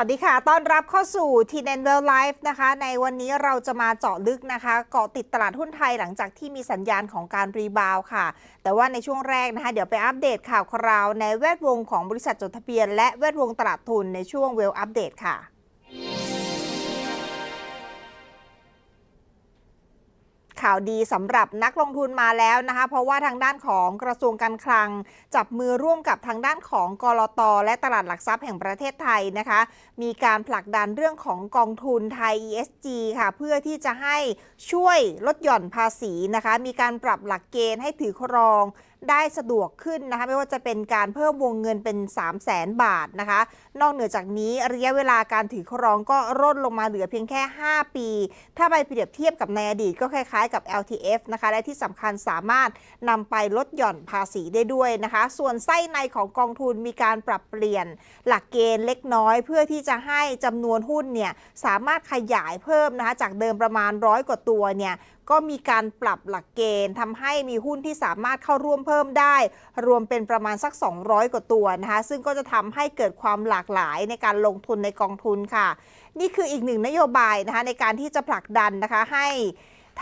สวัสดีค่ะ ต้อนรับเข้าสู่ t n n w e l l Life นะคะ ในวันนี้เราจะมาเจาะลึกนะคะ เกาะติดตลาดหุ้นไทยหลังจากที่มีสัญญาณของการรีบาวค่ะ แต่ว่าในช่วงแรกนะคะ เดี๋ยวไปอัปเดตข่าวคราวในแวดวงของบริษัทจดทะเบียน และแวดวงตลาดทุนในช่วงเวลอัปเดตค่ะ ข่าวดีสำหรับนักลงทุนมาแล้วนะคะ เพราะว่าทางด้านของกระทรวงการคลัง จับมือร่วมกับทางด้านของกรตและตลาดหลักทรัพย์แห่งประเทศไทยนะคะ มีการผลักดันเรื่องของกองทุนไทย ESG ค่ะ เพื่อที่จะให้ช่วยลดหย่อนภาษีนะคะ มีการปรับหลักเกณฑ์ให้ถือครอง ได้สะดวกขึ้นนะคะไม่ว่าจะเป็นการเพิ่มวงเงินเป็น 3 0 0แสนบาทนะคะ นอกเหนือจากนี้ระยะเวลาการถือครองก็ร่นลงมาเหลือเพียงแค่ 5 ปี ถ้าไปเปรียบเทียบกับในอดีตก็คล้ายๆกับ LTF นะคะและที่สำคัญสามารถนำไปลดหย่อนภาษีได้ด้วยนะคะ ส่วนไส้ในของกองทุนมีการปรับเปลี่ยนหลักเกณฑ์เล็กน้อย เพื่อที่จะให้จำนวนหุ้นเนี่ยสามารถขยายเพิ่มนะคะจากเดิมประมาณร้อยกว่าตัวเนี่ยก็มีการปรับหลักเกณฑ์ทำให้มีหุ้นที่สามารถเข้าร่วมเพิ่มได้ รวมเป็นประมาณสัก 200 กว่าตัวนะคะซึ่งก็จะทำให้เกิดความหลากหลายในการลงทุนในกองทุนค่ะ นี่คืออีกหนึ่งนโยบายนะคะในการที่จะผลักดันนะคะให้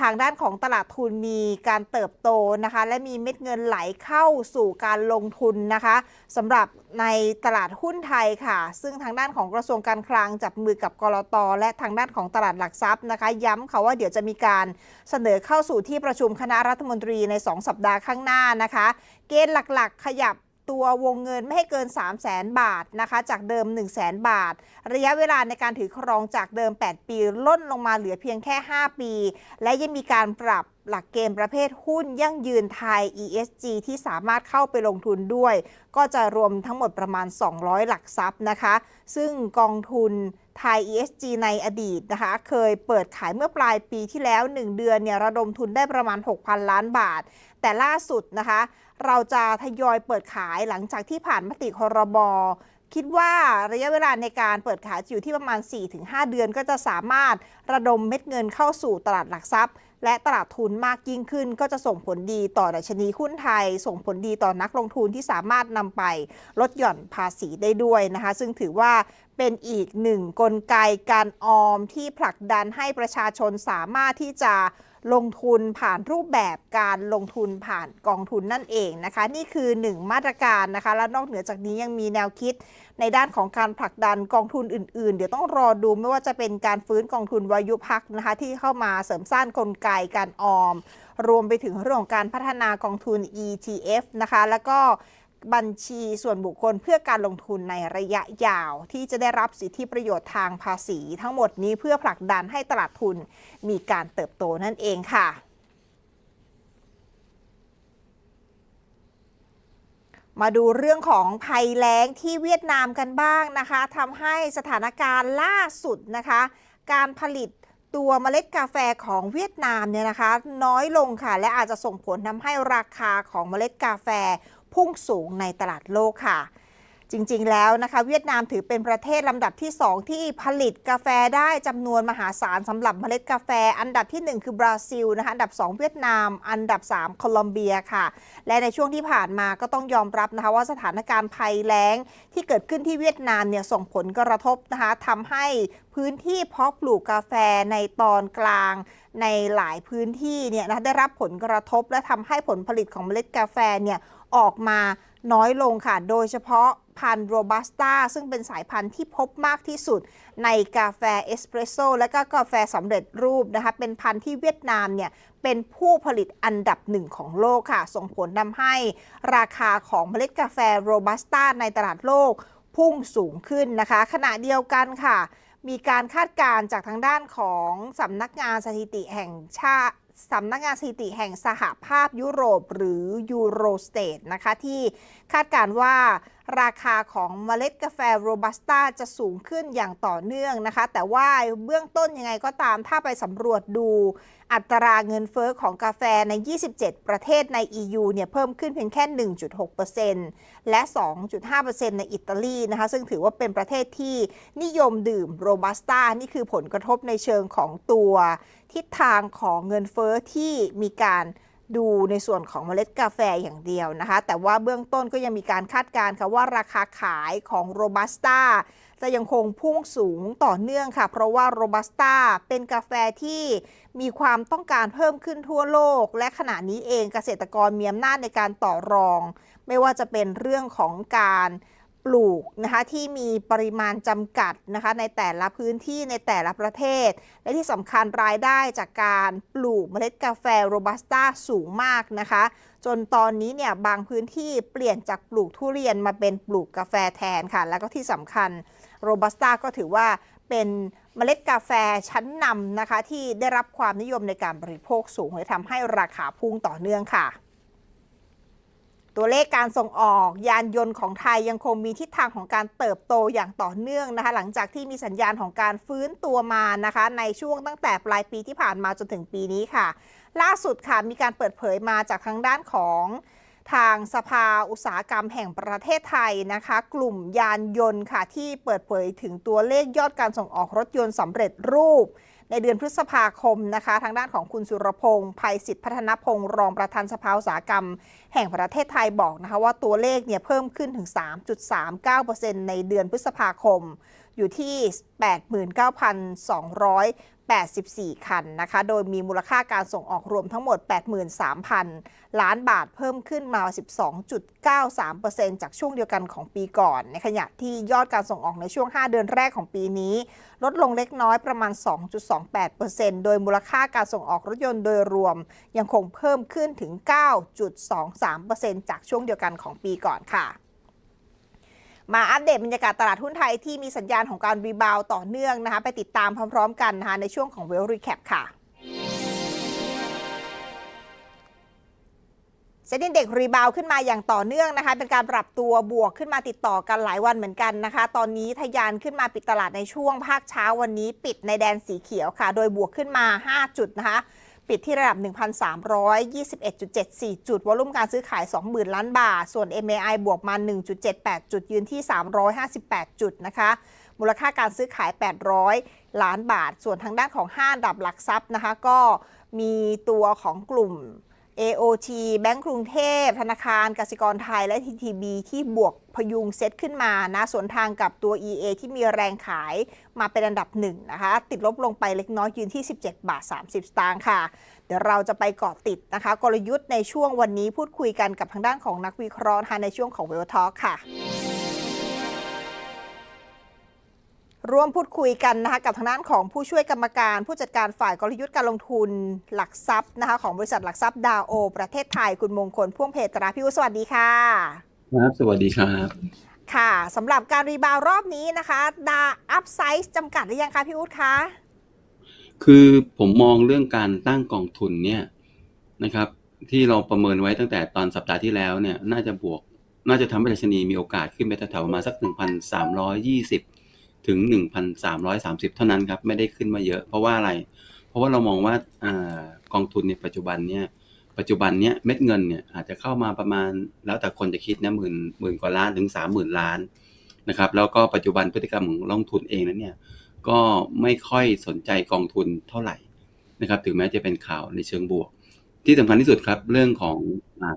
ทางด้านของตลาดทุนมีการเติบโตนะคะ และมีเม็ดเงินไหลเข้าสู่การลงทุนนะคะสำหรับในตลาดหุ้นไทยค่ะ ซึ่งทางด้านของกระทรวงการคลังจับมือกับกรอตและทางด้านของตลาดหลักทรัพย์นะคะ ย้ำค่ะว่าเดี๋ยวจะมีการเสนอเข้าสู่ที่ประชุมคณะรัฐมนตรีใน 2 สัปดาห์ข้างหน้านะคะ เกณฑ์หลักๆ ขยับ ตัววงเงินไม่ให้เกิน 3 0 0แสนบาทนะคะจากเดิม 1 0 0 0 0แสนบาท ระยะเวลาในการถือครองจากเดิม 8 ปีล่นลงมาเหลือเพียงแค่ 5 ปี และยังมีการปรับหลักเกณฑ์ประเภทหุ้นยั่งยืนไทย ESG ที่สามารถเข้าไปลงทุนด้วย ก็จะรวมทั้งหมดประมาณ 200 หลักทรัพย์นะคะ ซึ่งกองทุนไทย ESG ในอดีตนะคะ เคยเปิดขายเมื่อปลายปีที่แล้ว 1 เดือนเนี่ยระดมทุนได้ประมาณ 6,000 ล้านบาท แต่ล่าสุดนะคะ เราจะทยอยเปิดขายหลังจากที่ผ่านมติคอรบคิดว่าระยะเวลาในการเปิดขายจะอยู่ที่ประมาณ 4-5 เดือนก็จะสามารถระดมเม็ดเงินเข้าสู่ตลาดหลักทรัพย์ และตลาดทุนมากยิ่งขึ้น ก็จะส่งผลดีต่อดัชนีหุ้นไทย ส่งผลดีต่อนักลงทุนที่สามารถนำไปลดหย่อนภาษีได้ด้วยนะคะ ซึ่งถือว่าเป็นอีกหนึ่งกลไกการออมที่ผลักดันให้ประชาชนสามารถที่จะ ลงทุนผ่านรูปแบบการลงทุนผ่านกองทุนนั่นเองนะคะ นี่คือ 1 มาตรการนะคะ และนอกเหนือจากนี้ยังมีแนวคิดในด้านของการผลักดันกองทุนอื่น ๆ เดี๋ยวต้องรอดูไม่ว่าจะเป็นการฟื้นกองทุนวายุพักนะคะ ที่เข้ามาเสริมสร้างกลไกการออม รวมไปถึงเรื่องของการพัฒนากองทุน ETF นะคะ แล้วก็ บัญชีส่วนบุคคลเพื่อการลงทุนในระยะยาว ที่จะได้รับสิทธิประโยชน์ทางภาษี ทั้งหมดนี้เพื่อผลักดันให้ตลาดทุนมีการเติบโตนั่นเองค่ะ มาดูเรื่องของภัยแล้งที่เวียดนามกันบ้างนะคะทำให้สถานการณ์ล่าสุดนะคะ การผลิตตัวเมล็ดกาแฟของเวียดนามเนี่ยนะคะ น้อยลงค่ะ และอาจจะส่งผลทำให้ราคาของเมล็ดกาแฟ พุ่งสูงในตลาดโลกค่ะ จริงๆแล้วนะคะ เวียดนามถือเป็นประเทศลำดับที่ 2 ที่ผลิตกาแฟได้จำนวนมหาศาลสำหรับเมล็ดกาแฟ อันดับที่ 1 คือบราซิลนะคะอันดับ 2 เวียดนาม อันดับ 3 โคลอมเบียค่ะ และในช่วงที่ผ่านมาก็ต้องยอมรับนะคะว่าสถานการณ์ภัยแล้งที่เกิดขึ้นที่เวียดนามเนี่ยส่งผลกระทบนะคะทำให้พื้นที่เพาะปลูกกาแฟในตอนกลางในหลายพื้นที่เนี่ยนะได้รับผลกระทบและทำให้ผลผลิตของเมล็ดกาแฟเนี่ย ออกมาน้อยลงค่ะ โดยเฉพาะพันธุ์โรบัสต้าซึ่งเป็นสายพันธุ์ที่พบมากที่สุดในกาแฟเอสเปรสโซ่และก็กาแฟสำเร็จรูปนะคะ เป็นพันธุ์ที่เวียดนามเนี่ยเป็นผู้ผลิตอันดับหนึ่งของโลกค่ะ ส่งผลทำให้ราคาของเมล็ดกาแฟโรบัสต้าในตลาดโลกพุ่งสูงขึ้นนะคะ ขณะเดียวกันค่ะ มีการคาดการณ์จากทางด้านของสำนักงานสถิติแห่งชาติ สำนักงานสถิติแห่งสหภาพยุโรปหรือยูโรสเตทนะคะที่คาดการว่า ราคาของเมล็ดกาแฟโรบัสต้าจะสูงขึ้นอย่างต่อเนื่องนะคะ แต่ว่าเบื้องต้นยังไงก็ตามถ้าไปสำรวจดูอัตราเงินเฟอ้อของกาแฟใน 27 ประเทศใน EU เนี่ยเพิ่มขึ้นเพียงแค่ 1.6%และ 2.5%ในอิตาลีนะคะ ซึ่งถือว่าเป็นประเทศที่นิยมดื่มโรบัสต้า นี่คือผลกระทบในเชิงของตัว ทิศทางของเงินเฟอ้อที่มีการ ดูในส่วนของเมล็ดกาแฟอย่างเดียวนะคะ แต่ว่าเบื้องต้นก็ยังมีการคาดการณ์ค่ะว่าราคาขายของโรบัสต้าจะยังคงพุ่งสูงต่อเนื่องค่ะ เพราะว่าโรบัสต้าเป็นกาแฟที่มีความต้องการเพิ่มขึ้นทั่วโลก และขณะนี้เองเกษตรกรมีอำนาจในการต่อรอง ไม่ว่าจะเป็นเรื่องของการ ลูกนะคะที่มีปริมาณจำกัดนะคะในแต่ละพื้นที่ในแต่ละประเทศ และที่สำคัญรายได้จากการปลูกเมล็ดกาแฟโรบัสต้าสูงมากนะคะ จนตอนนี้เนี่ยบางพื้นที่เปลี่ยนจากปลูกทุเรียนมาเป็นปลูกกาแฟแทนค่ะ แล้วก็ที่สำคัญโรบัสต้าก็ถือว่าเป็นเมล็ดกาแฟชั้นนำนะคะ ที่ได้รับความนิยมในการบริโภคสูงเลยทำให้ราคาพุ่งต่อเนื่องค่ะ ตัวเลขการส่งออกยานยนต์ของไทยยังคงมีทิศทางของการเติบโตอย่างต่อเนื่องนะคะ หลังจากที่มีสัญญาณของการฟื้นตัวมานะคะ ในช่วงตั้งแต่ปลายปีที่ผ่านมาจนถึงปีนี้ค่ะ ล่าสุดค่ะมีการเปิดเผยมาจากทางด้านของทางสภาอุตสาหกรรมแห่งประเทศไทยนะคะ กลุ่มยานยนต์ค่ะที่เปิดเผยถึงตัวเลขยอดการส่งออกรถยนต์สำเร็จรูป ในเดือนพฤษภาคมนะคะ ทางด้านของคุณสุรพงศ์ภัยสิทธิพัฒนพงศ์รองประธานสภาอุตสาหกรรม แห่งประเทศไทยบอกนะคะว่าตัวเลขเนี่ยเพิ่มขึ้นถึง 3.39%ในเดือนพฤษภาคม อยู่ที่ 89,284 คันนะคะ โดยมีมูลค่าการส่งออกรวมทั้งหมด 83,000 ล้านบาทเพิ่มขึ้นมา 12.93%จากช่วงเดียวกันของปีก่อน ในขณะที่ยอดการส่งออกในช่วง 5 เดือนแรกของปีนี้ ลดลงเล็กน้อยประมาณ 2.28%โดยมูลค่าการส่งออกรถยนต์โดยรวม ยังคงเพิ่มขึ้นถึง 9.23%จากช่วงเดียวกันของปีก่อนค่ะ มาอัปเดตบรรยากาศตลาดหุ้นไทยที่มีสัญญาณของการรีบาวต่อเนื่องนะคะ ไปติดตามพร้อม ๆ กันนะคะในช่วงของเวลรีแคปค่ะเซ็นดินเด็กรีบาวขึ้นมาอย่างต่อเนื่องนะคะ เป็นการปรับตัวบวกขึ้นมาติดต่อกันหลายวันเหมือนกันนะคะ ตอนนี้ทะยานขึ้นมาปิดตลาดในช่วงภาคเช้าวันนี้ ปิดในแดนสีเขียวค่ะ โดยบวกขึ้นมา 5 จุดนะคะ ปิดที่ระดับ 1,321.74 จุด วอลุ่มการซื้อขาย 20,000 ล้านบาท ส่วน MAI บวกมา 1.78 จุด ยืนที่ 358 จุดนะคะ มูลค่าการซื้อขาย 800 ล้านบาท ส่วนทางด้านของ 5 ดับหลักทรัพย์นะคะ ก็มีตัวของกลุ่ม AOT แบงก์กรุงเทพ ธนาคารกสิกรไทย และ TTB ที่บวกพยุงเซตขึ้นมานะสวนทางกับตัว EA ที่มีแรงขายมาเป็นอันดับหนึ่งนะคะ ติดลบลงไปเล็กน้อยยืนที่ 17 บาท 30 สตางค์ค่ะ เดี๋ยวเราจะไปเกาะติดนะคะ กลยุทธ์ในช่วงวันนี้พูดคุยกันกับทางด้านของนักวิเคราะห์ในช่วงของเวลทอ k ค่ะ ร่วมพูดคุยกันนะคะกับทางด้านของผู้ช่วยกรรมการ ผู้จัดการฝ่ายกลยุทธ์การลงทุนหลักทรัพย์นะคะของบริษัทหลักทรัพย์ดาวโอ ประเทศไทยคุณมงคลพ่วงเพตราพิวสวัสดีค่ะครับสวัสดีครับค่ะสำหรับการรีบาวด์รอบนี้นะคะดาอัพไซส์จำกัดหรือยังคะพี่อุ๊ดคะคือผมมองเรื่องการตั้งกองทุนเนี่ยนะครับที่เราประเมินไว้ตั้งแต่ตอนสัปดาห์ที่แล้วเนี่ยน่าจะบวก น่าจะทำให้ดัชนีมีโอกาสขึ้นไปแถวๆประมาณสัก 1,320 ถึง 1,330 เท่านั้นครับ ไม่ได้ขึ้นมาเยอะ เพราะว่าอะไร เพราะว่าเรามองว่าอกองทุนในปัจจุบันเนี่ย ปัจจุบันเนี้ยเม็ดเงินเนี่ยอาจจะเข้ามาประมาณแล้วแต่คนจะคิดนะหมื่นหมื่นกว่าล้านถึงสามหมื่นล้านนะครับ แล้วก็ปัจจุบันพฤติกรรมของลงทุนเองนั้นเนี่ย ก็ไม่ค่อยสนใจกองทุนเท่าไหร่นะครับ ถึงแม้จะเป็นข่าวในเชิงบวก ที่สำคัญที่สุดครับเรื่องของ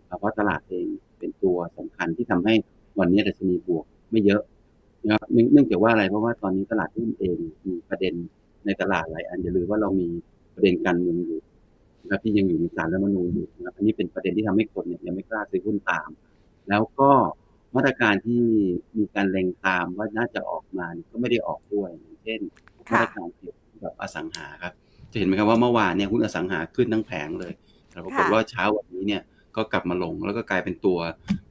ภาวะตลาดเองเป็นตัวสำคัญที่ทำให้วันนี้ดัชนีบวกไม่เยอะ นะครับเนื่องเนื่องจากว่าอะไรเพราะว่าตอนนี้ตลาดหุ้นเองมีประเด็นในตลาดหลายอันอย่าลืมว่าเรามีประเด็นการเมืองอยู่นะครับที่ยังอยู่ในศาลรัฐธรรมนูญอยู่นะครับอันนี้เป็นประเด็นที่ทำให้คนเนี่ยยังไม่กล้าซื้อหุ้นตาม แล้วก็มาตรการที่มีการเล็งตามว่าน่าจะออกมาเนี่ยก็ไม่ได้ออกด้วยอย่างเช่นมาค่ะตรการเกี่ยวกับอสังหาครับจะเห็นไหมครับว่าเมื่อวานเนี่ยหุ้นอสังหาขึ้นทั้งแผงเลยแต่ปรากฏค่ะว่าเช้าวันนี้เนี่ย ก็กลับมาลงแล้วก็กลายเป็นตัว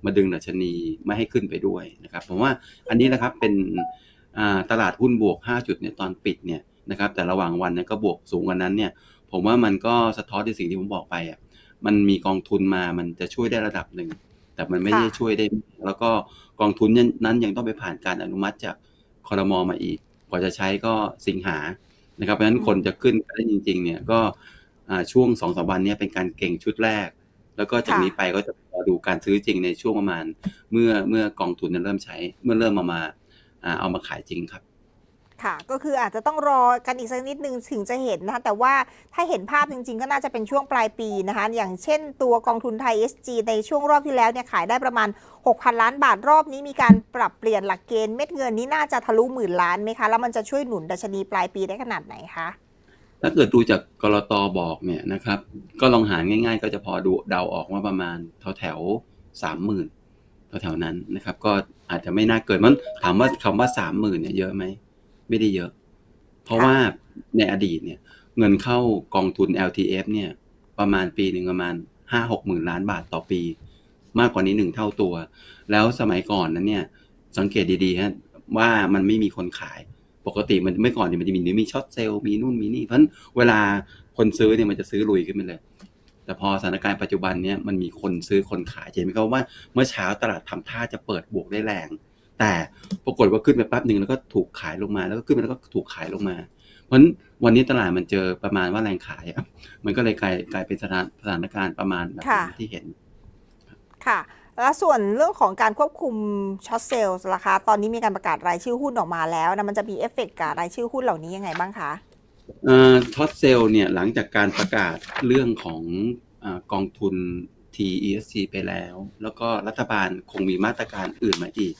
มาดึงดัชนีไม่ให้ขึ้นไปด้วยนะครับผมว่าอันนี้นะครับเป็นอ่าตลาดหุ้นบวก 5 จุดเนี่ยตอนปิดเนี่ยนะครับแต่ระหว่างวันเนี่ยก็บวกสูงกว่านั้นเนี่ยผมว่ามันก็สะท้อนในสิ่งที่ผมบอกไปอะมันมีกองทุนมามันจะช่วยได้ระดับหนึ่งแต่มันไม่ได้ค่ะช่วยได้มากแล้วก็กองทุนนั้นยังต้องไปผ่านการอนุมัติจากคอรมอมาอีกกว่าจะใช้ก็สิงหานะครับเพราะฉะนั้นคนจะขึ้นไปได้จริง ๆ เนี่ยก็อ่าช่วงสองสามวันเนี้เป็นการเก่งชุดแรก แล้วก็จากค่ะนี้ไปก็จะรอดูการซื้อจริงในช่วงประมาณ เมื่อเมื่อกองทุนนั้นเริ่มใช้ เมื่อเริ่มมามาอ่าเอามาขายจริงครับค่ะ ก็คืออาจจะต้องรอกันอีกสักนิดนึงถึงจะเห็นนะคะแต่ว่าถ้าเห็นภาพจริง ๆ ก็น่าจะเป็นช่วงปลายปีนะคะ อย่างเช่นตัวกองทุนไทย SG ในช่วงรอบที่แล้วเนี่ยขายได้ประมาณ 6,000 ล้านบาทรอบนี้มีการปรับเปลี่ยนหลักเกณฑ์เม็ดเงินนี้น่าจะทะลุหมื่นล้านไหมคะ แล้วมันจะช่วยหนุนดัชนีปลายปีได้ขนาดไหนคะ ถ้าเกิดดูจากกรตอบอกเนี่ยนะครับ ก็ลองหารง่าย ๆ ก็จะพอดูเดาออกว่าประมาณแถวแถวสามหมื่นแถวๆนั้นนะครับ ก็อาจจะไม่น่าเกินมันถามว่าคำว่าสามหมื่นเนี่ยเยอะไหมไม่ได้เยอะ เพราะว่าในอดีตเนี่ย เงินเข้ากองทุน LTF เนี่ย ประมาณปีหนึ่งประมาณห้าหกหมื่นล้านบาทต่อปี มากกว่านี้หนึ่งเท่าตัว แล้วสมัยก่อนนั้นเนี่ย สังเกตดีๆฮะว่ามันไม่มีคนขาย ปกติมันเมื่อก่อนเนี่ยมันจะมีมีช็อตเซลล์มีนู่นมีนี่ เพราะฉะนั้นเวลาคนซื้อเนี่ยมันจะซื้อลุยขึ้นไปเลย แต่พอสถานการณ์ปัจจุบันเนี่ยมันมีคนซื้อคนขายเห็นไหมครับว่าเมื่อเช้าตลาดทำท่าจะเปิดบวกได้แรง แต่ปรากฏว่าขึ้นไปแป๊บหนึ่งแล้วก็ถูกขายลงมา แล้วก็ขึ้นไปแล้วก็ถูกขายลงมา เพราะฉะนั้นวันนี้ตลาดมันเจอประมาณว่าแรงขายอะมันก็เลยกลายกลายเป็นสถานสถานการณ์ประมาณแบบค่ะที่เห็นค่ะ แล้วส่วนเรื่องของการควบคุมช็อตเซลล์ราคาตอนนี้มีการประกาศรายชื่อหุ้นออกมาแล้วนะมันจะมีเอฟเฟกต์กับรายชื่อหุ้นเหล่านี้ยังไงบ้างคะเอ่อท็อตเซลล์เนี่ยหลังจากการประกาศเรื่องของอกองทุน TESG ไปแล้ว แล้วก็รัฐบาลคงมีมาตรการอื่นมาอีก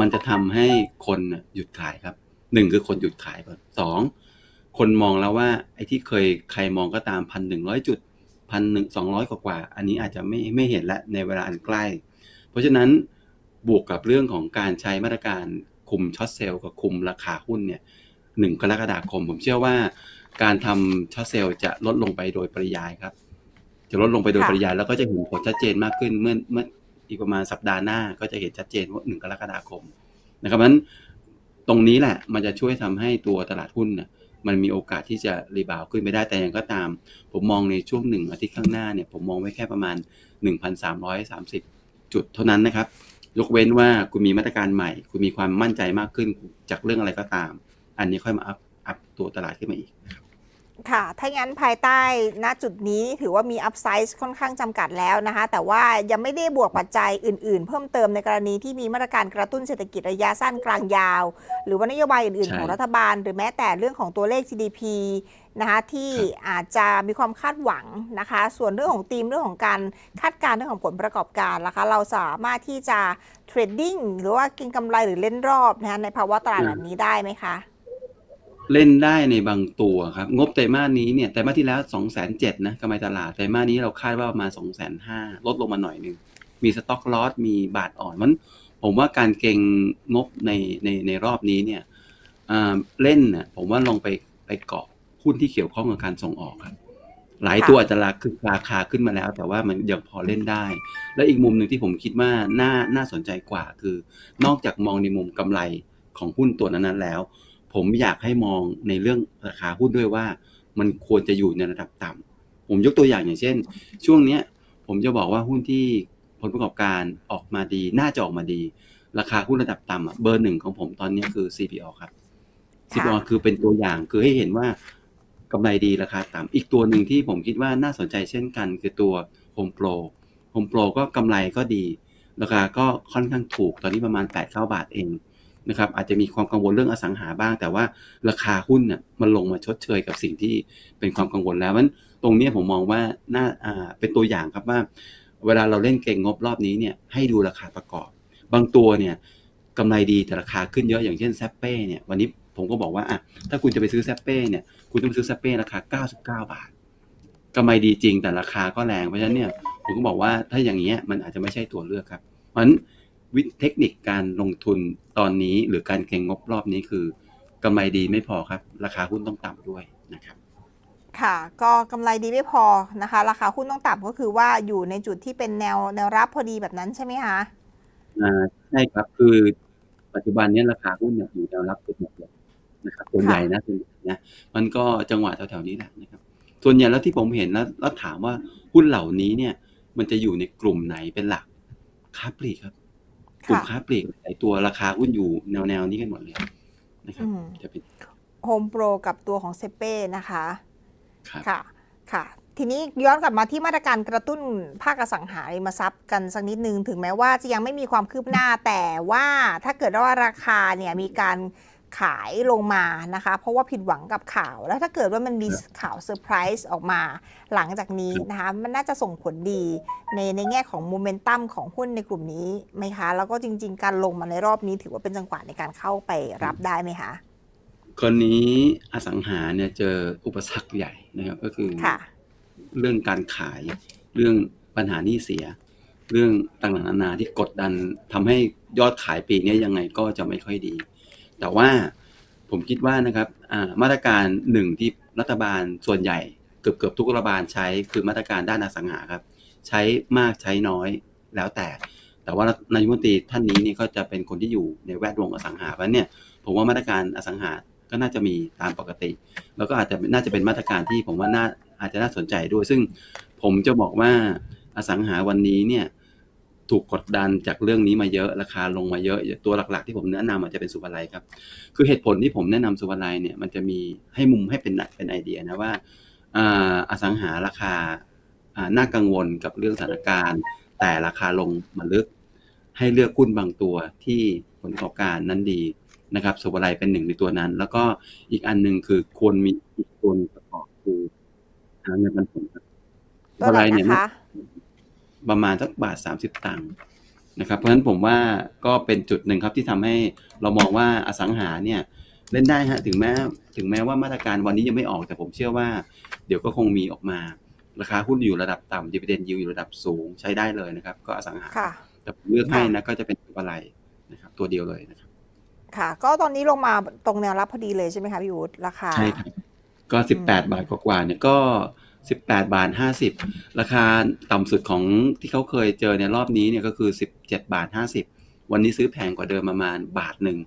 มันจะทำให้คนหยุดขายครับหนึ่งคือคนหยุดขายก่อนสองคนมองแล้วว่าไอ้ที่เคยใครมองก็ตามพันหนึ่งร้อยจุดพันหนึ่งสองร้อยกว่า อันนี้อาจจะไม่ไม่เห็นละในเวลาอันใกล้ ราะฉะนั้นบวกกับเรื่องของการใช้มาตรการคุมช็อตเซลล์กับคุมราคาหุ้นเนี่ยหนึ่งกรกฎาคม ผมเชื่อว่า การทำช็อตเซลล์จะลดลงไปโดยปริยายครับ จะลดลงไปโดยปริยายแล้วก็จะเห็นผลชัดเจนมากขึ้นเมื่อเมื่ออีกประมาณสัปดาห์หน้าก็จะเห็นชัดเจนว่าหนึ่งกรกฎาคมนะครับเพราะฉะนั้นตรงนี้แหละมันจะช่วยทำให้ตัวตลาดหุ้นน่ะมันมีโอกาสที่จะรีบาวขึ้นไปได้แต่อย่างก็ตาม ผมมองในช่วงหนึ่งอาทิตย์ข้างหน้าเนี่ยผมมองไว้แค่ประมาณ 1,330 จุดเท่านั้นนะครับ ยกเว้นว่าคุณมีมาตรการใหม่ คุณมีความมั่นใจมากขึ้นจากเรื่องอะไรก็ตาม อันนี้ค่อยมาอัพอัพตัวตลาดขึ้นมาอีกค่ะ ถ้างั้นภายใต้ณจุดนี้ถือว่ามีอัพไซส์ค่อนข้างจำกัดแล้วนะคะ แต่ว่ายังไม่ได้บวกปัจจัยอื่นๆ เพิ่มเติมในกรณีที่มีมาตรการกระตุ้นเศรษฐกิจระยะสั้นกลางยาว หรือว่านโยบายอื่นใช่ๆของรัฐบาล หรือแม้แต่เรื่องของตัวเลข GDP นะคะที่ครับอาจจะมีความคาดหวังนะคะ ส่วนเรื่องของธีมเรื่องของการคาดการณ์เรื่องของผลประกอบการนะคะ เราสามารถที่จะเทรดดิ้งหรือว่าเก็งกำไรหรือเล่นรอบนะคะในภาวะตลาดแบบนี้ได้ไหมคะ เล่นได้ในบางตัวครับ งบไตรมาสนี้เนี่ยไตรมาสที่แล้ว2 0 0 0 0นเนะกำไรตลาดไตรมาสนี้เราคาดว่าประมาณ2 5 0 0 0ลดลงมาหน่อยนึง มีสต็อกลอสมีบาทอ่อนมันผมว่าการเก็งงบในในในรอบนี้เนี่ยเล่นน่ะผมว่าลองไปไปเกาะหุ้นที่เกี่ยวข้องกับการส่งออกครับ หลายตัวอาจจะราคาราคาขึ้นมาแล้ว แต่ว่ามันยังพอเล่นได้ และอีกมุมหนึ่งที่ผมคิดว่าน่าน่าสนใจกว่าคือ นอกจากมองในมุมกำไรของหุ้นตัวนั้นๆแล้ว ผมอยากให้มองในเรื่องราคาหุ้นด้วยว่า มันควรจะอยู่ในระดับต่ำผมยกตัวอย่างอย่างเช่น ช่วงเนี้ยผมจะบอกว่าหุ้นที่ผลประกอบการออกมาดี น่าจะออกมาดี ราคาหุ้นระดับต่ำอะเบอร์หนึ่งของผมตอนนี้คือ CPO ครับ CPO คือเป็นตัวอย่างคือให้เห็นว่ากำไรดีราคาต่ำอีกตัวหนึ่งที่ผมคิดว่าน่าสนใจเช่นกัน คือตัว Home Pro Home Pro ก็กำไรก็ดี ราคาก็ค่อนข้างถูกตอนนี้ประมาณ8 9บาทเอง นะครับอาจจะมีความกังวลเรื่องอสังหาบ้าง แต่ว่าราคาหุ้นน่ะมันลงมาชดเชยกับสิ่งที่เป็นความกังวลแล้วมันตรงนี้ผมมองว่าน่าอ่าเป็นตัวอย่างครับว่า เวลาเราเล่นเก่งงบรอบนี้เนี่ยให้ดูราคาประกอบ บางตัวเนี่ยกำไรดีแต่ราคาขึ้นเยอะอย่างเช่นแซปเป้เนี่ยวันนี้ผมก็บอกว่าอะถ้าคุณจะไปซื้อแซปเป้เนี่ยคุณต้องไปซื้อแซปเป้ราคา 99 บาทกำไรดีจริงแต่ราคาก็แรงเพราะฉะนั้นเนี่ยผมก็บอกว่าถ้าอย่างเงี้ยมันอาจจะไม่ใช่ตัวเลือกครับเพราะฉะนั้น วิธีเทคนิคการลงทุนตอนนี้หรือการเก็งงบรอบนี้คือกำไรดีไม่พอครับ ราคาหุ้นต้องต่ำด้วยนะครับค่ะ ก็กำไรดีไม่พอนะคะ ราคาหุ้นต้องต่ำก็คือว่าอยู่ในจุดที่เป็นแนวแนวรับพอดีแบบนั้นใช่ไหมคะอ่าใช่ครับคือปัจจุบันเนี้ราคาหุ้นเนี่ยอยู่แนวรับเกือบหมดเลยนะครับส่วนใหญ่นะส่วนใหญ่นะมันก็จังหวะแถวๆนี้แหละนะครับ ส่วนใหญ่แล้วที่ผมเห็นแล้วแล้วถามว่าหุ้นเหล่านี้เนี่ย มันจะอยู่ในกลุ่มไหนเป็นหลักค้าปลีกครับ กลุ่มค่ะค้าปลีกหลายตัวราคาหุ้นอยู่แนวแนวๆนี้กันหมดเลยนะครับอืมจะเป็นโฮมโปรกับตัวของเซเป้นะคะครับค่ะค่ะ ทีนี้ย้อนกลับมาที่มาตรการกระตุ้นภาคอสังหาริมทรัพย์กันสักนิดนึง ถึงแม้ว่าจะยังไม่มีความคืบหน้าแต่ว่าถ้าเกิดว่าราคาเนี่ยมีการ ขายลงมานะคะ เพราะว่าผิดหวังกับข่าว แล้วถ้าเกิดว่ามันมีครับข่าวเซอร์ไพรส์ออกมาหลังจากนี้ครับนะคะ มันน่าจะส่งผลดีในในแง่ของโมเมนตัมของหุ้นในกลุ่มนี้ไหมคะ แล้วก็จริง ๆ การลงมาในรอบนี้ถือว่าเป็นจังหวะในการเข้าไปรับได้ไหมคะคนนี้อสังหาเนี่ยเจออุปสรรคใหญ่นะครับก็คือค่ะเรื่องการขายเรื่องปัญหาหนี้เสีย เรื่องต่างๆนานาที่กดดันทำให้ยอดขายปีนี้ยังไงก็จะไม่ค่อยดี แต่ว่าผมคิดว่านะครับมาตรการหนึ่งที่รัฐบาลส่วนใหญ่เกือบเกือบทุกรัฐบาลใช้คือมาตรการด้านอสังหาครับ ใช้มากใช้น้อยแล้วแต่ แต่ว่านายมนตรีท่านนี้นี่ก็จะเป็นคนที่อยู่ในแวดวงอสังหาเพราะเนี่ยผมว่ามาตรการอสังหาก็น่าจะมีตามปกติ แล้วก็อาจจะน่าจะเป็นมาตรการที่ผมว่าน่าอาจจะน่าสนใจด้วย ซึ่งผมจะบอกว่าอสังหาวันนี้เนี่ย ถูกกดดันจากเรื่องนี้มาเยอะราคาลงมาเยอะ ตัวหลักๆ ที่ผมแนะนำอาจจะเป็นสุภาลัยครับ คือเหตุผลที่ผมแนะนำสุภาลัยเนี่ยมันจะมีให้มุมให้เป็นเป็นไอเดียนะว่าอ่าอสังหาราคาอ่าน่ากังวลกับเรื่องสถานการณ์ แต่ราคาลงมาลึก ให้เลือกหุ้นบางตัวที่ผลประกอบการนั้นดีนะครับสุภาลัยเป็นหนึ่งในตัวนั้น แล้วก็อีกอันหนึ่งคือควรมีอีกตัวหนึ่งประกอบคือหาเงินปันผลครับตัวไหนเนี่ยนะคะ ประมาณสักบาทสามสิบตังค์นะครับเพราะฉะนั้นผมว่าก็เป็นจุดหนึ่งครับที่ทำให้เรามองว่าอสังหาเนี่ยเล่นได้ฮะถึงแม้ถึงแม้ว่ามาตรการวันนี้ยังไม่ออกแต่ผมเชื่อว่า เดี๋ยวก็คงมีออกมา ราคาหุ้นอยู่ระดับต่ำดีเวเดนยิวอยู่ระดับสูงใช้ได้เลยนะครับ ก็อสังหาค่ะแต่ผมเลือกให้นะก็จะเป็นตัวอะไรนะครับตัวเดียวเลยนะครับค่ะ ก็ตอนนี้ลงมาตรงแนวรับพอดีเลยใช่ไหมคะพี่อู๊ดราคาใช่ครับก็สิบแปดบาทกว่าๆเนี่ยก็ สิบแปดบาทห้าสิบราคาต่ำสุดของที่เขาเคยเจอในรอบนี้เนี่ยก็คือสิบเจ็ดบาทห้าสิบวันนี้ซื้อแพงกว่าเดิมประมาณบาทหนึ่ง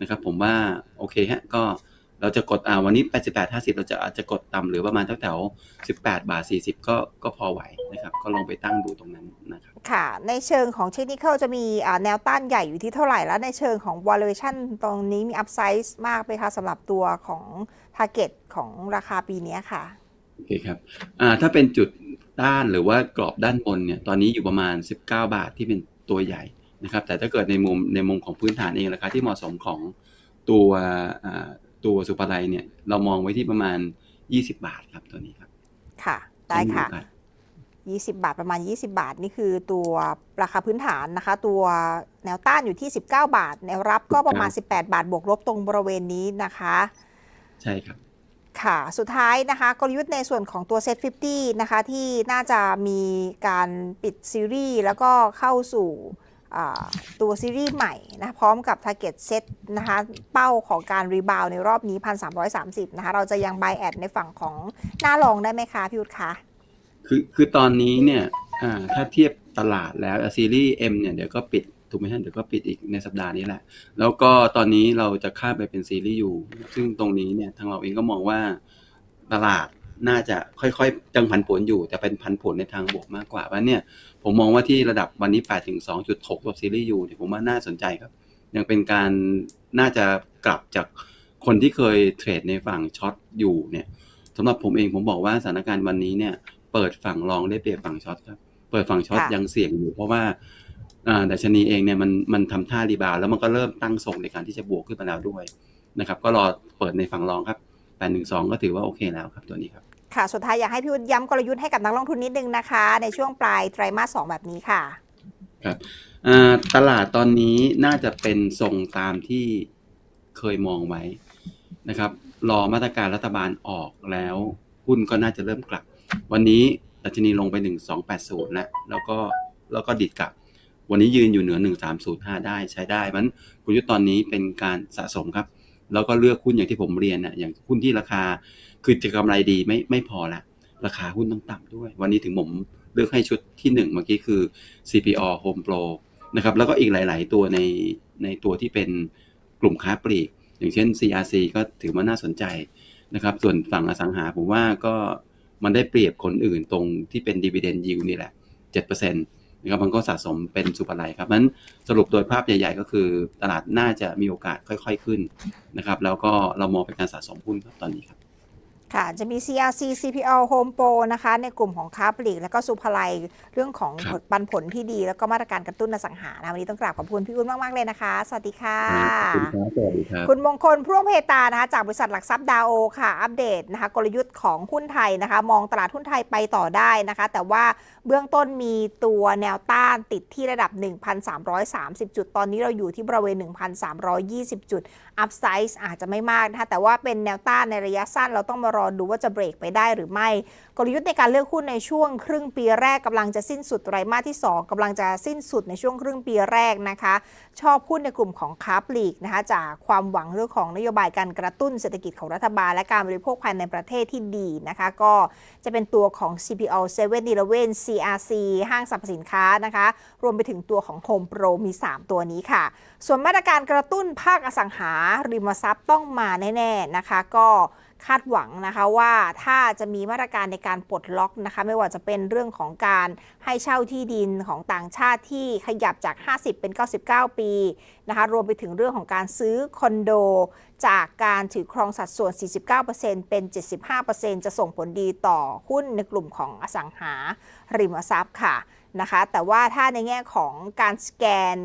นะครับผมว่าโอเคฮะก็เราจะกดอ่าวันนี้แปดสิบแปดห้าสิบเราจะอาจจะกดต่ำหรือประมาณแถวๆสิบแปดบาทสี่สิบก็ก็พอไหวนะครับ ก็ลองไปตั้งดูตรงนั้นนะครับ ค่ะ ในเชิงของเทคนิคจะมีอ่าแนวต้านใหญ่อยู่ที่เท่าไหร่ แล้วในเชิงของ valuation ตรงนี้มี upsize มากไหมคะสำหรับตัวของ target ของราคาปีนี้ค่ะ โอเคครับอ่าถ้าเป็นจุดด้านหรือว่ากรอบด้านบนเนี่ยตอนนี้อยู่ประมาณ 19 บาทที่เป็นตัวใหญ่นะครับ แต่ถ้าเกิดในมุมในมุมของพื้นฐานเองราคาที่เหมาะสมของตัวอ่าตัวสุภาลัยเนี่ยเรามองไว้ที่ประมาณ 20 บาทครับตัวนี้ครับ ค่ะ ได้ค่ะใช้มีโอกาส20 บาทประมาณ 20 บาทนี่คือตัวราคาพื้นฐานนะคะ ตัวแนวต้านอยู่ที่ 19 บาท แนวรับก็ประมาณ 18 บาทบวกลบตรงบริเวณนี้นะคะ ใช่ครับ ค่ะ สุดท้ายนะคะกลยุทธ์ในส่วนของตัว Set 50 นะคะ ที่น่าจะมีการปิดซีรีส์แล้วก็เข้าสู่ตัวซีรีส์ใหม่นะพร้อมกับ Target Set นะคะเป้าของการรีบาวในรอบนี้ 1,330 นะคะ เราจะยัง buy at ในฝั่งของหน้าลองได้ไหมคะ พี่วุฒิคะคือคือตอนนี้เนี่ยถ้าเทียบตลาดแล้วซีรีส์ M เนี่ยเดี๋ยวก็ปิด ถูกไหมฮะเดี๋ยวก็ปิดอีกในสัปดาห์นี้แหละ แล้วก็ตอนนี้เราจะข้ามไปเป็นซีรีส์ U ซึ่งตรงนี้เนี่ยทางเราเองก็มองว่าตลาดน่าจะค่อยๆจังผันผวนอยู่ แต่เป็นผันผวนในทางบวกมากกว่าเพราะฉะนั้นเนี่ยผมมองว่าที่ระดับวันนี้8ถึง2.6ตัวซีรีส์ U เนี่ยผมว่าน่าสนใจครับ ยังเป็นการน่าจะกลับจากคนที่เคยเทรดในฝั่งช็อตอยู่เนี่ยสำหรับผมเองผมบอกว่าสถานการณ์วันนี้เนี่ย เปิดฝั่งรองได้เปรียบฝั่งช็อตครับ เปิดฝั่งช็อตค่ะยังเสี่ยงอยู่เพราะว่าอ่า ดัชนีเองเนี่ยมันมันทำท่ารีบาวด์แล้วมันก็เริ่มตั้งทรงในการที่จะบวกขึ้นมาแล้วด้วยนะครับก็รอเปิดในฝั่งรองครับแปดหนึ่งสองก็ถือว่าโอเคแล้วครับตัวนี้ครับค่ะสุดท้ายอยากให้พี่วุฒิย้ำกลยุทธ์ให้กับนักลงทุนนิดนึงนะคะ ในช่วงปลายไตรมาส2แบบนี้ค่ะครับอ่าตลาดตอนนี้น่าจะเป็นทรงตามที่เคยมองไว้นะครับ รอมาตรการรัฐบาลออกแล้วหุ้นก็น่าจะเริ่มกลับ วันนี้ดัชนีลงไป 1280แล้วแล้วก็แล้วก็ดิดกลับ วันนี้ยืนอยู่เหนือ 1305 ได้ใช้ได้มันกลยุทธ์ตอนนี้เป็นการสะสมครับ แล้วก็เลือกหุ้นอย่างที่ผมเรียนนะอย่างหุ้นที่ราคาคือจะกำไรดีไม่ไม่พอละราคาหุ้นต้องต่ำด้วย วันนี้ถึงผมเลือกให้ชุดที่หนึ่งเมื่อกี้คือ CPO Home Pro นะครับแล้วก็อีกหลาย ๆ ตัวในในตัวที่เป็นกลุ่มค้าปลีก อย่างเช่น CRC ก็ถือว่าน่าสนใจนะครับ ส่วนฝั่งอสังหาผมว่าก็มันได้เปรียบคนอื่นตรงที่เป็น dividend yield นี่แหละ7% นะครับมันก็สะสมเป็นสุปไลครับนั้นสรุปโดยภาพใหญ่ ๆ ก็คือตลาดน่าจะมีโอกาสค่อย ๆขึ้นนะครับ แล้วก็เรามองเป็นการสะสมหุ้นครับตอนนี้ครับ ค่ะ จะมี CRC CPO Home Pro นะคะ ในกลุ่มของค้าปลีก แล้วก็สุภาลัยเรื่องของครับปันผลที่ดี แล้วก็มาตรการกระตุ้นอสังหานะวันนี้ต้องกราบขอบคุณพี่อุ้นมาก ๆ เลยนะคะ สวัสดีค่ะขอบคุณครับสวัสดีครับ คุณมงคลพร่วงเพตานะคะ จากบริษัทหลักทรัพย์ดาวโอค่ะ อัปเดตนะคะ กลยุทธ์ของหุ้นไทยนะคะ มองตลาดหุ้นไทยไปต่อได้นะคะ แต่ว่าเบื้องต้นมีตัวแนวต้านติดที่ระดับ 1,330 จุด ตอนนี้เราอยู่ที่บริเวณ 1,320 จุด อัพไซส์อาจจะไม่มากนะคะแต่ว่าเป็นแนวต้านในระยะสั้นเราต้องมารรอดูว่าจะเบรกไปได้หรือไม่ กลยุทธ์ในการเลือกหุ้นในช่วงครึ่งปีแรกกำลังจะสิ้นสุดไตรมาสที่ 2กำลังจะสิ้นสุดในช่วงครึ่งปีแรกนะคะ ชอบหุ้นในกลุ่มของค้าปลีกนะคะจากความหวังเรื่องของนโยบายการกระตุ้นเศรษฐกิจของรัฐบาล และการบริโภคภายในประเทศที่ดีนะคะ ก็จะเป็นตัวของ CPO 7 e 1 e 1 CRC ห้างสรรพสินค้านะคะ รวมไปถึงตัวของ Home Pro มี 3 ตัวนี้ค่ะ ส่วนมาตรการกระตุ้นภาคอสังหาริมทรัพย์ต้องมาแน่ ๆ นะคะ ก็ คาดหวังนะคะว่าถ้าจะมีมาตรการในการปลดล็อกนะคะ ไม่ว่าจะเป็นเรื่องของการให้เช่าที่ดินของต่างชาติที่ขยับจาก 50 เป็น 99 ปีนะคะ รวมไปถึงเรื่องของการซื้อคอนโด จากการถือครองสัดส่วน 49%เป็น 75%จะส่งผลดีต่อหุ้นในกลุ่มของอสังหาริมทรัพย์ค่ะนะคะ แต่ว่าถ้าในแง่ของการสแกน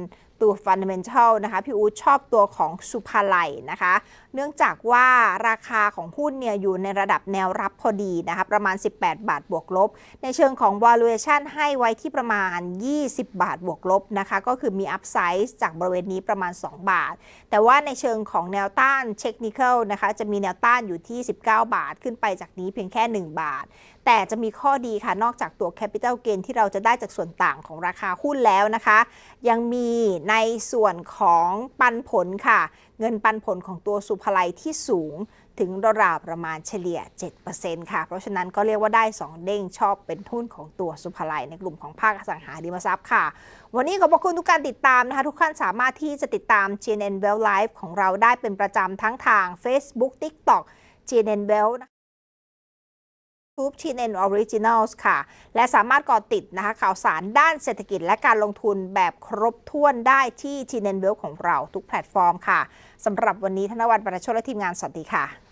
ตัว Fundamental นะคะ พี่อู๊ดชอบตัวของสุภาลัยนะคะ เนื่องจากว่าราคาของหุ้นเนี่ยอยู่ในระดับแนวรับพอดีนะคะประมาณ 18 บาทบวกลบ ในเชิงของ valuation ให้ไว้ที่ประมาณ 20 บาทบวกลบนะคะก็คือมี upside จากบริเวณนี้ประมาณ 2 บาท แต่ว่าในเชิงของแนวต้าน technical นะคะจะมีแนวต้านอยู่ที่ 19 บาท ขึ้นไปจากนี้เพียงแค่ 1 บาท แต่จะมีข้อดีค่ะนอกจากตัว capital gain ที่เราจะได้จากส่วนต่างของราคาหุ้นแล้วนะคะ ยังมีในส่วนของปันผลค่ะ เงินปันผลของตัวสุภไลัยที่สูงถึงราวประมาณเฉลี่ย 7%ค่ะ เพราะฉะนั้นก็เรียกว่าได้ 2 เด้งชอบเป็นทุนของตัวสุภไลัยในกลุ่มของภาคอสังหาริมทรัพย์ค่ะ วันนี้ขอบพระคุณทุกการติดตามนะคะ ทุกท่านสามารถที่จะติดตาม GNN Well Live ของเราได้เป็นประจำทั้งทาง Facebook TikTok GNN Well ทูบชินเอ็นออริจินัลส์ค่ะ และสามารถก่อติดนะคะข่าวสารด้านเศรษฐกิจและการลงทุนแบบครบถ้วนได้ที่ทีเอ็นเวลของเราทุกแพลตฟอร์มค่ะสำหรับวันนี้ธนวัฒน์ประชชน์และทีมงานสวัสดีค่ะ